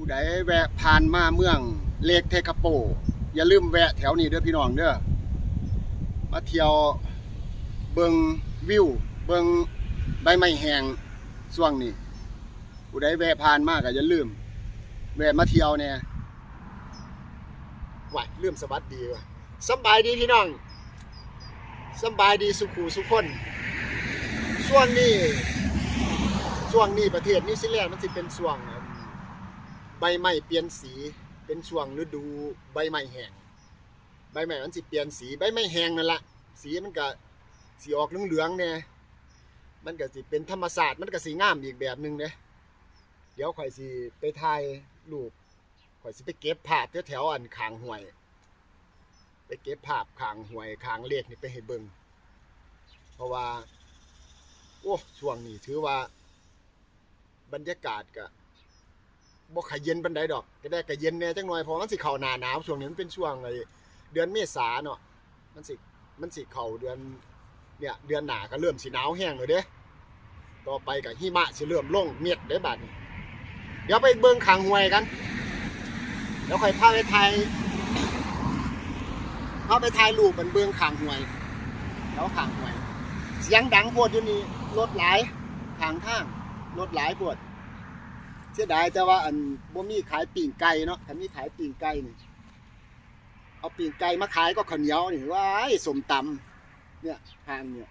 ผู้ใดแวะผ่านมาเมืองเลกเทคโป อย่าลืมแวะแถวนี้เด้อพี่น้องเด้อมาเที่ยวเบิงวิว เบิงใบไม้แห้งช่วงนี้ผู้ใดแวะผ่านมาก็อย่าลืม แวะมาเที่ยวเนี่ยไหวลืมสวัสดีว่ะสบายดีพี่น้องสบายดีสุขูสุขคนช่วงนี้ช่วงนี้ประเทศนิวซีแลนด์มันสิเป็นช่วง ใบไม้เปลี่ยนสีเป็นช่วงฤดูใบไม้แห้งใบไม้มันสิเปลี่ยนสีใบไม้แห้งนั่นละสีมันก็สีออกเหลืองๆเนี่ยมันก็สิเป็นธรรมศาสตร์มันก็สีงามอีกแบบหนึ่งเด้เดี๋ยวข่อยสิไปถ่ายรูปข่อยสิไปเก็บภาพแถวๆอันขางห้วย ไปเก็บภาพขางห้วยขางเลขนี่ไปให้เบิ่งเพราะว่าโอ้ช่วงนี้ถือว่าบรรยากาศก็บ่ ขยเย็นปานใดดอกก็ได้ก็เย็นแน่จังหน่อยเพราะมันสิเข้าหน้าหนาวช่วงนี้มันเป็นช่วงไอ้เดือนเมษาเนาะมันสิมันสิเข้าเดือนเนี่ยเดือนหน้าก็เริ่มสิหนาวแห้งแล้วเด้ต่อไปก็หิมะสิเริ่มลงเม็ดเด้บัดนี้เดี๋ยวไปเบิ่งขางห้วยกันเดี๋ยวค่อยพาไปถ่ายพาไปถ่ายรูปมันเบิ่งขางห้วยแถวขางห้วยเสียงดังโพดอยู่นี่รถหลายทางทางรถหลายโพด สียดายแต่ว่าอันบ่มีขายปิ่งไก่เนาะถ้ามีขายปิ่งไก่นี่เอาปิ่งไก่มาขายก็ข้าวเหนียวนี่ว้ายสมตำเนี่ยทางเนี่ย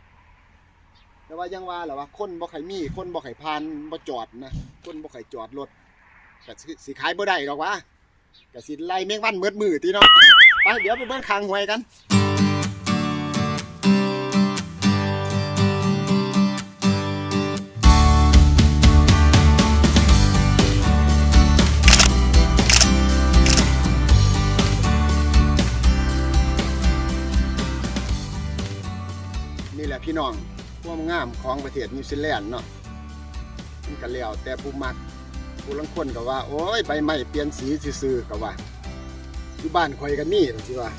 แต่ว่ายังว่าแหละว่าคนบ่ใครมีคนบ่ใครพานบ่จอดนะคนบ่ใครจอดรถก็สิสิขายบ่ได้หรอกวะก็สิไล่แมงวันเมืดมือติเนาะไปเดี๋ยวไปเบิ่งคางหวยกัน นี่แหละพี่น้องความงามของประเทศนิวซีแลนด์เนาะมันก็แล้วแต่ผู้มักผู้ลังคนก็ว่า โอ้ยใบไม้เปลี่ยนสีซื่อๆก็ว่าอยู่บ้านข่อยก็มีสิว่า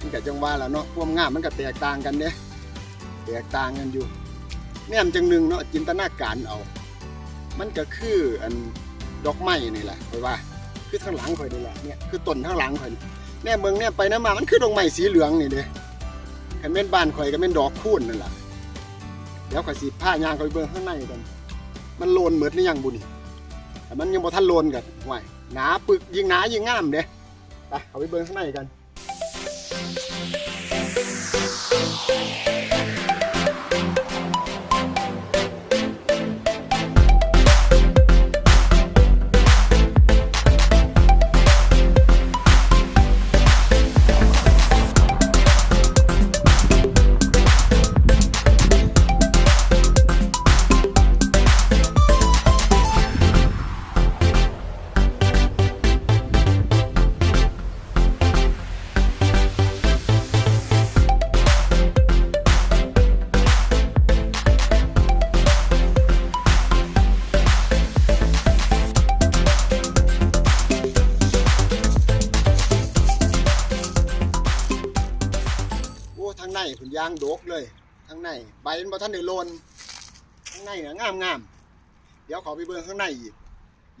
มันก็จังว่าแล่ะเนาะความงามมันก็แตกต่างกันเด้แตกต่างกันอยู่แนมจังหนึ่งเนาะจินตนาการเอา มันก็คืออันดอกไม้นี่แหละข่อยว่า คือข้างหลังข่อยนี่แหละเนี่ยคือต้นข้างหลังข่อยนี่แน่เบิ่งเนี่ยไปน้ำมามันคือดอกไม้สีเหลืองนี่เด้ คันแม่นบ้านข่อยก็แม่นดอกคูนนั่นล่ะแล้วข่อยสิผ้ายางข่อยเบิ่งข้างในกัน มันโลนเหมือนในยังบุนี่แต่มันยังบ่ทันโลนกันไหวหนาปึกยิงหนายิงงามเด้ไปเอาไปเบิ่งข้างในกัน ในผุนยางโดกเลยทางในใบมันบ่ทันได้โลนทางในน่ะงามงามเดี๋ยวขอไปเบิ่งข้างในอีก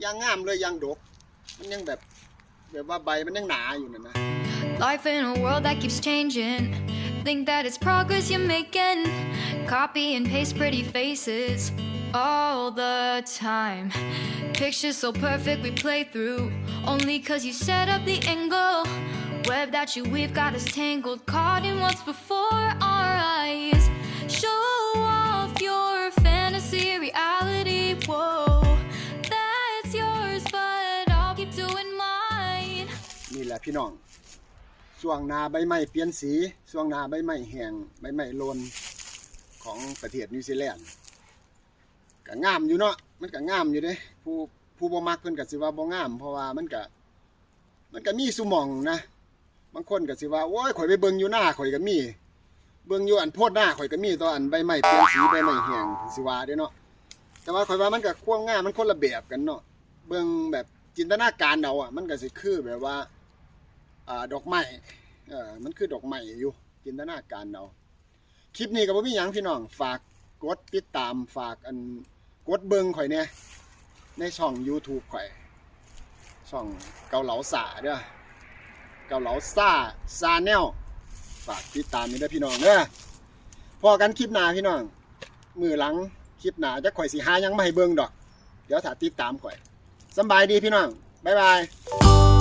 ยางงามเลยยางดก มันยังแบบแบบว่าใบมันยังหนาอยู่นั่นนะ Life in a world that keeps changing. Think that it's progress you're making. Copy and paste pretty faces all the time. Pictures so perfect we play through. Only cause you set up the angle. Web that you weave got us tangled. Caught in what's before our eyes. Show off your fantasy reality. Whoa, that's yours, but I'll keep doing mine. นี่แหละพี่น้องช่วงนาใบไม้เปลี่ยนสีช่วงนาใบไม้แห้งใบไม้โลนของประเทศนิวซีแลนด์ก็งามอยู่เนาะมันก็งามอยู่เด้ผู้ผู้บ่มักเพิ่นก็สิว่าบ่งาม เพราะว่ามันก็มันก็มีสุมองนะ บางคนก็สิว่าโอ้ยข่อยไปเบิ่งอยู่หน้าข่อยก็มี เบิ่งอยู่อันโพดหน้าข่อยก็มีตัวอันใบไม้เปลี่ยนสีใบไม้แห้งสิว่าเด้เนาะแต่ว่าข่อยว่ามันก็ความงามมันคนละแบบกันเนาะเบิ่งแบบจินตนาการเอาอะ มันก็สิคือแบบว่าอ่าดอกไม้เออมันคือดอกไม้อยู่ จินตนาการเอาคลิปนี้ก็บ่มีหยังพี่น้องฝากกดติดตามฝากอันกดเบิ่งข่อยเนี่ยในช่อง YouTube ข่อยช่องเกาเหลาสาเด้อ เกาเหลาซาซาแนลฝากติดตามนี้ด้พี่น้องเด้อพอกันคลิปหน้าพี่น้อง มือหลังคลิปหน้าจะข่อยสีหายังไม่ให้เบิ่งดอก เดี๋ยวถ้าติดตามข่อยสบายดีพี่น้อง บ๊ายบาย